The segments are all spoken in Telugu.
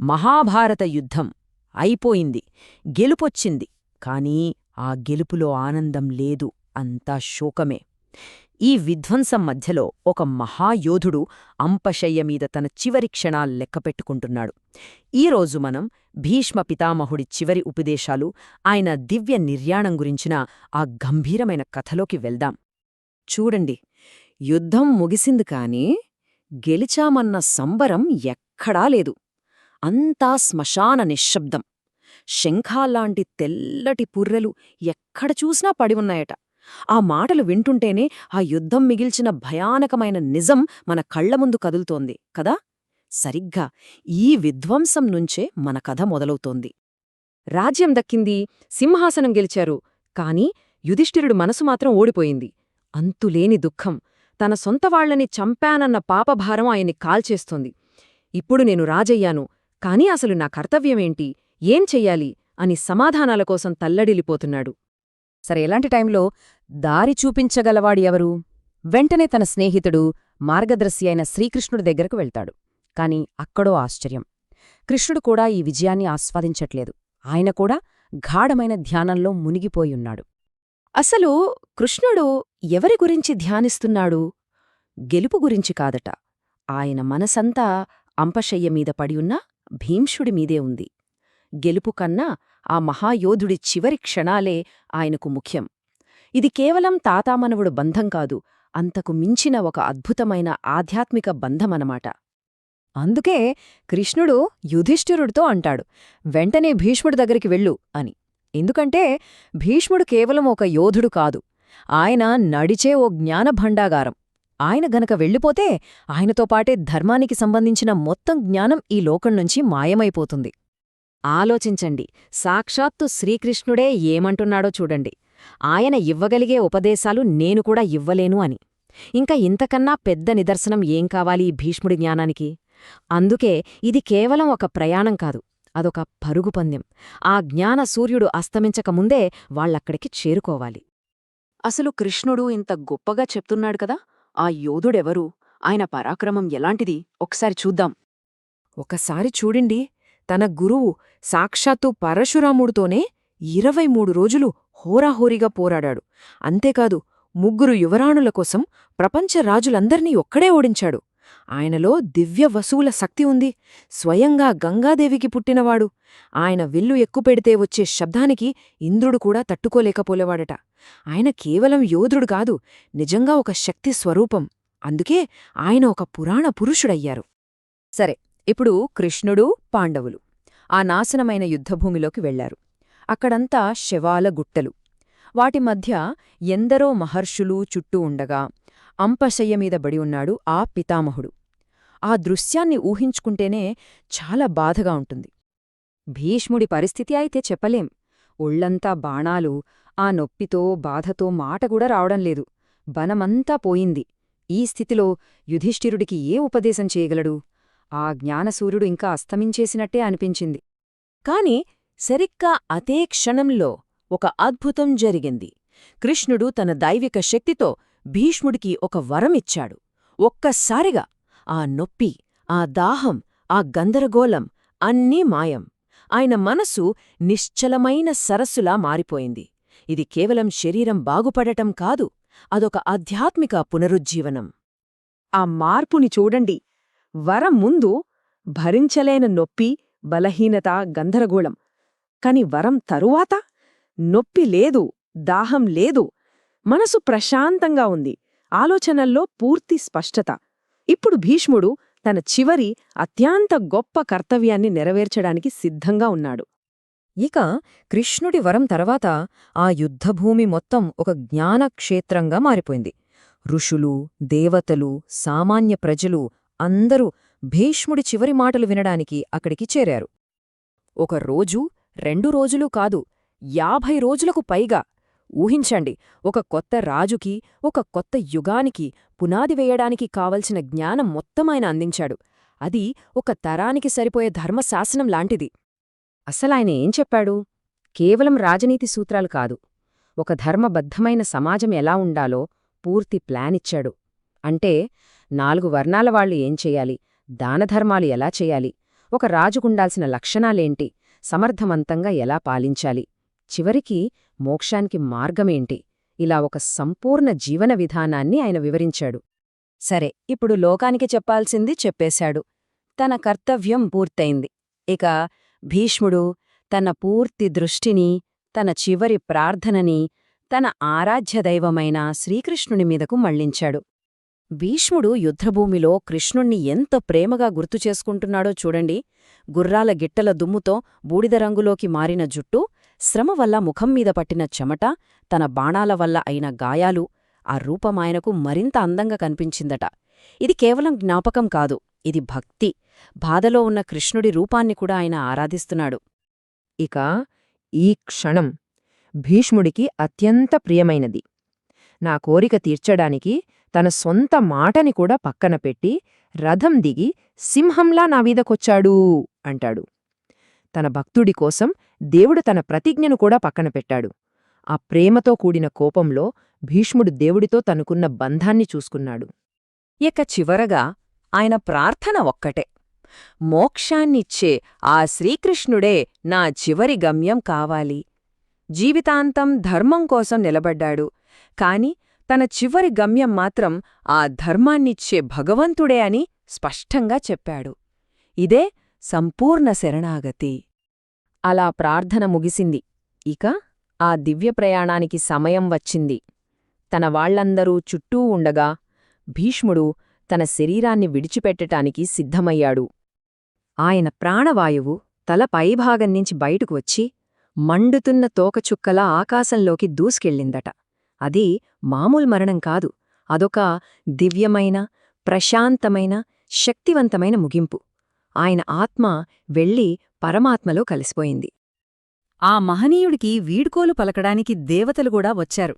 మహాభారత యుద్ధం అయిపోయింది గెలుపొచ్చింది. కానీ ఆ గెలుపులో ఆనందం లేదు అంతా శోకమే. ఈ విధ్వంసం మధ్యలో ఒక మహాయోధుడు అంపశయ్యమీద తన చివరి క్షణాలు లెక్కపెట్టుకుంటున్నాడు ఈరోజు మనం భీష్మ పితామహుడి చివరి ఉపదేశాలు ఆయన దివ్య నిర్యాణం గురించిన ఆ గంభీరమైన కథలోకి వెళ్దాం. చూడండి యుద్ధం ముగిసింది కాని గెలిచామన్న సంబరం ఎక్కడా లేదు. అంతా శ్మశాన నిశ్శబ్దం. శంఖాల్లాంటి తెల్లటి పుర్రెలు ఎక్కడ చూసినా పడి ఉన్నాయట. ఆ మాటలు వింటుంటేనే ఆ యుద్ధం మిగిల్చిన భయానకమైన నిజం మన కళ్ళ ముందు కదులుతోంది కదా? సరిగ్గా ఈ విధ్వంసం నుంచే మన కథ మొదలవుతోంది. రాజ్యం దక్కింది సింహాసనం గెలిచారు కాని యుధిష్ఠిరుడు మనసు మాత్రం ఓడిపోయింది. అంతులేని దుఃఖం. తన సొంతవాళ్ళని చంపానన్న పాపభారం ఆయన్ని కాల్చేస్తోంది. ఇప్పుడు నేను రాజయ్యాను. కాని అసలు నా కర్తవ్యమేంటి? ఏం చెయ్యాలి? అని సమాధానాల కోసం తల్లడిల్లిపోతున్నాడు. సరే ఎలాంటి టైంలో దారి చూపించగలవాడి ఎవరు? వెంటనే తన స్నేహితుడు మార్గదర్శి అయిన శ్రీకృష్ణుడి దగ్గరకు వెళ్తాడు. కాని అక్కడో ఆశ్చర్యం. కృష్ణుడు కూడా ఈ విజయాన్ని ఆస్వాదించట్లేదు. ఆయన కూడా గాఢమైన ధ్యానంలో మునిగిపోయున్నాడు అసలు కృష్ణుడు ఎవరి గురించి ధ్యానిస్తున్నాడు? గెలుపు గురించి కాదట. ఆయన మనసంతా అంపశయ్య మీద పడియున్న భీంషుడి మీదే ఉంది. గెలుపు కన్నా ఆ మహాయోధుడి చివరి క్షణాలే ఆయనకు ముఖ్యం. ఇది కేవలం తాతామనవుడు బంధం కాదు అంతకు మించిన ఒక అద్భుతమైన ఆధ్యాత్మిక బంధమనమాట. అందుకే కృష్ణుడు యుధిష్ఠిరుడితో అంటాడు వెంటనే భీష్ముడి దగ్గరికి వెళ్ళు అని. ఎందుకంటే భీష్ముడు కేవలం ఒక యోధుడు కాదు ఆయన నడిచే ఓ జ్ఞానభండాగారం. ఆయన గనక వెళ్ళిపోతే ఆయనతో పాటే ధర్మానికి సంబంధించిన మొత్తం జ్ఞానం ఈ లోకం నుంచి మాయమైపోతుంది. ఆలోచించండి. సాక్షాత్తు శ్రీకృష్ణుడే ఏమంటున్నాడో చూడండి. ఆయన ఇవ్వగలిగే ఉపదేశాలు నేను కూడా ఇవ్వలేను అని. ఇంకా ఇంతకన్నా పెద్ద నిదర్శనం ఏం కావాలి భీష్ముడి జ్ఞానానికి? అందుకే ఇది కేవలం ఒక ప్రయాణం కాదు అదొక పరుగుపందెం ఆ జ్ఞాన సూర్యుడు అస్తమించకముందే వాళ్ళక్కడికి చేరుకోవాలి. అసలు కృష్ణుడు ఇంత గొప్పగా చెప్తున్నాడు కదా? ఆ యోధుడెవరు? ఆయన పరాక్రమం ఎలాంటిది? ఒకసారి చూద్దాం. ఒకసారి చూడండి. తన గురువు సాక్షాత్తు పరశురాముడితోనే ఇరవై మూడు రోజులు హోరాహోరీగా పోరాడాడు. అంతేకాదు ముగ్గురు యువరాణుల కోసం ప్రపంచ రాజులందర్నీ ఒక్కడే ఓడించాడు. ఆయనలో దివ్య వసువుల శక్తి ఉంది. స్వయంగా గంగాదేవికి పుట్టినవాడు. ఆయన విల్లు ఎక్కుపెడితే వచ్చే శబ్దానికి ఇంద్రుడు కూడా తట్టుకోలేకపోలేవాడట. ఆయన కేవలం యోధుడు కాదు నిజంగా ఒక శక్తి స్వరూపం. అందుకే ఆయన ఒక పురాణ పురుషుడయ్యారు. సరే ఇప్పుడు కృష్ణుడు పాండవులు ఆ నాశనమైన యుద్ధభూమిలోకి వెళ్ళారు అక్కడంతా శవాల గుట్టలు. వాటి మధ్య ఎందరో మహర్షులు చుట్టూ ఉండగా అంపశయ్యమీద బడి ఉన్నాడు ఆ పితామహుడు. ఆ దృశ్యాన్ని ఊహించుకుంటేనే చాలా బాధగా ఉంటుంది. భీష్ముడి పరిస్థితి అయితే చెప్పలేం. ఒళ్ళంతా బాణాలు ఆ నొప్పితో బాధతో మాటగూడా రావడంలేదు బనమంతా పోయింది. ఈ స్థితిలో యుధిష్ఠిరుడికి ఏ ఉపదేశం చేయగలడు? ఆ జ్ఞానసూర్యుడు ఇంకా అస్తమించేసినట్టే అనిపించింది. కాని సరిగ్గా అదే క్షణంలో ఒక అద్భుతం జరిగింది. కృష్ణుడు తన దైవిక శక్తితో భీష్ముడికి ఒక వరమిచ్చాడు ఒక్కసారిగా ఆ నొప్పి ఆ దాహం ఆ గందరగోళం అన్నీ మాయం. ఆయన మనసు నిశ్చలమైన సరస్సులా మారిపోయింది. ఇది కేవలం శరీరం బాగుపడటం కాదు అదొక ఆధ్యాత్మిక పునరుజ్జీవనం. ఆ మార్పుని చూడండి. వరం ముందు భరించలేని నొప్పి బలహీనత గందరగోళం. కాని వరం తరువాత? నొప్పి లేదు దాహం లేదు మనసు ప్రశాంతంగా ఉంది. ఆలోచనల్లో పూర్తి స్పష్టత. ఇప్పుడు భీష్ముడు తన చివరి అత్యంత గొప్ప కర్తవ్యాన్ని నెరవేర్చడానికి సిద్ధంగా ఉన్నాడు. ఇక కృష్ణుడి వరం తర్వాత ఆ యుద్ధభూమి మొత్తం ఒక జ్ఞానక్షేత్రంగా మారిపోయింది. ఋషులు దేవతలు సామాన్య ప్రజలు అందరూ భీష్ముడి చివరి మాటలు వినడానికి అక్కడికి చేరారు. ఒక రోజు రెండు రోజులు కాదు యాభై రోజులకు పైగా ఊహించండి ఒక కొత్త రాజుకి ఒక కొత్త యుగానికి పునాది వేయడానికి కావలసిన జ్ఞానం మొత్తం ఆయన అందించాడు. అది ఒక తరానికి సరిపోయే ధర్మశాసనం లాంటిది. అసలాయన ఏం చెప్పాడు? కేవలం రాజనీతి సూత్రాలు కాదు. ఒక ధర్మబద్ధమైన సమాజం ఎలా ఉండాలో పూర్తి ప్లానిచ్చాడు అంటే నాలుగు వర్ణాల వాళ్ళు ఏం చెయ్యాలి దానధర్మాలు ఎలా చెయ్యాలి ఒక రాజుకుండాల్సిన లక్షణాలేంటి? సమర్థవంతంగా ఎలా పాలించాలి? చివరికి మోక్షానికి మార్గమేంటి? ఇలా ఒక సంపూర్ణ జీవన విధానాన్ని ఆయన వివరించాడు. సరే ఇప్పుడు లోకానికి చెప్పాల్సింది చెప్పేశాడు. తన కర్తవ్యం పూర్తయింది. ఇక భీష్ముడు తన పూర్తి దృష్టిని తన చివరి ప్రార్థనని తన ఆరాధ్యదైవమైన శ్రీకృష్ణుని మీదకు మళ్ళించాడు. భీష్ముడు యుద్ధభూమిలో కృష్ణుణ్ణి ఎంత ప్రేమగా గుర్తు చేసుకుంటున్నాడో చూడండి. గుర్రాల గిట్టల దుమ్ముతో బూడిద రంగులోకి మారిన జుట్టు శ్రమ వల్ల ముఖం మీద పట్టిన చెమట తన బాణాల వల్ల అయిన గాయాలు ఆ రూపమాయనకు మరింత అందంగా కనిపించిందట. ఇది కేవలం జ్ఞాపకం కాదు ఇది భక్తి. బాధలో ఉన్న కృష్ణుడి రూపాన్ని కూడా ఆయన ఆరాధిస్తున్నాడు. ఇక ఈ క్షణం భీష్ముడికి అత్యంత ప్రియమైనది. నా కోరిక తీర్చడానికి తన సొంత మాటని కూడా పక్కన పెట్టి రథం దిగి సింహంలా నా వీదకొచ్చాడు అంటాడు. తన భక్తుడి కోసం దేవుడు తన ప్రతిజ్ఞను కూడా పక్కన పెట్టాడు. ఆ ప్రేమతో కూడిన కోపంలో భీష్ముడు దేవుడితో తనకున్న బంధాన్ని చూసుకున్నాడు. ఇక చివరగా ఆయన ప్రార్థన ఒక్కటే. మోక్షాన్నిచ్చే ఆ శ్రీకృష్ణుడే నా చివరి గమ్యం కావాలి. జీవితాంతం ధర్మం కోసం నిలబడ్డాడు. కాని తన చివరి గమ్యం మాత్రం ఆ ధర్మాన్నిచ్చే భగవంతుడే అని స్పష్టంగా చెప్పాడు. ఇదే సంపూర్ణ శరణాగతి. అలా ప్రార్థన ముగిసింది. ఇక ఆ దివ్య ప్రయాణానికి సమయం వచ్చింది. తన వాళ్ళందరూ చుట్టూ ఉండగా భీష్ముడు తన శరీరాన్ని విడిచిపెట్టటానికి సిద్ధమయ్యాడు. ఆయన ప్రాణవాయువు తల పైభాగంనుంచి బయటకు వచ్చి మండుతున్న తోకచుక్కలా ఆకాశంలోకి దూసుకెళ్ళిందట. అది మామూలు మరణం కాదు. అదొక దివ్యమైన ప్రశాంతమైన శక్తివంతమైన ముగింపు. ఆయన ఆత్మ వెళ్ళి పరమాత్మలో కలిసిపోయింది. ఆ మహనీయుడికి వీడ్కోలు పలకడానికి దేవతలు కూడా వచ్చారు.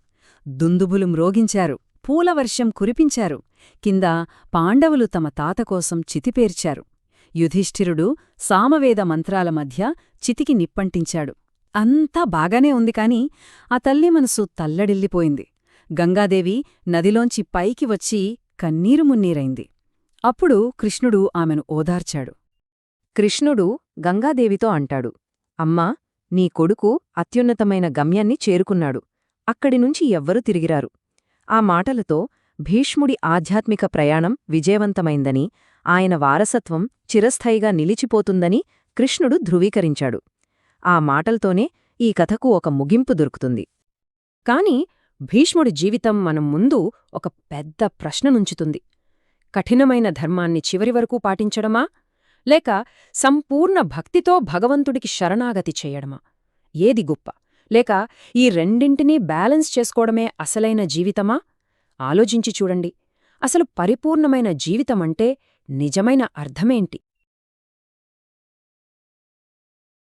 దుందుబులు మ్రోగించారు. పూలవర్షం కురిపించారు. కింద పాండవులు తమ తాత కోసం చితిపేర్చారు. యుధిష్ఠిరుడు సామవేద మంత్రాల మధ్య చితికి నిప్పంటించాడు. అంతా బాగానే ఉంది కాని ఆ తల్లి మనసు తల్లడిల్లిపోయింది. గంగాదేవి నదిలోంచి పైకి వచ్చి కన్నీరు మున్నీరైంది. అప్పుడు కృష్ణుడు ఆమెను ఓదార్చాడు. కృష్ణుడు గంగాదేవితో అంటాడు. అమ్మా నీ కొడుకు అత్యున్నతమైన గమ్యాన్ని చేరుకున్నాడు. అక్కడినుంచి ఎవ్వరూ తిరిగిరారు. ఆ మాటలతో భీష్ముడి ఆధ్యాత్మిక ప్రయాణం విజయవంతమైందని ఆయన వారసత్వం చిరస్థాయిగా నిలిచిపోతుందని కృష్ణుడు ధృవీకరించాడు. ఆ మాటల్తోనే ఈ కథకు ఒక ముగింపు దొరుకుతుంది. కాని భీష్ముడి జీవితం మనం ముందు ఒక పెద్ద ప్రశ్ననుంచుతుంది కఠినమైన ధర్మాన్ని చివరి వరకు పాటించడమా? లేక సంపూర్ణ భక్తితో భగవంతుడికి శరణాగతి చేయడమా? ఏది గొప్ప? లేక ఈ రెండింటినీ బ్యాలెన్స్ చేసుకోవడమే అసలైన జీవితమా? ఆలోచించి చూడండి. అసలు పరిపూర్ణమైన జీవితమంటే నిజమైన అర్థమేంటి?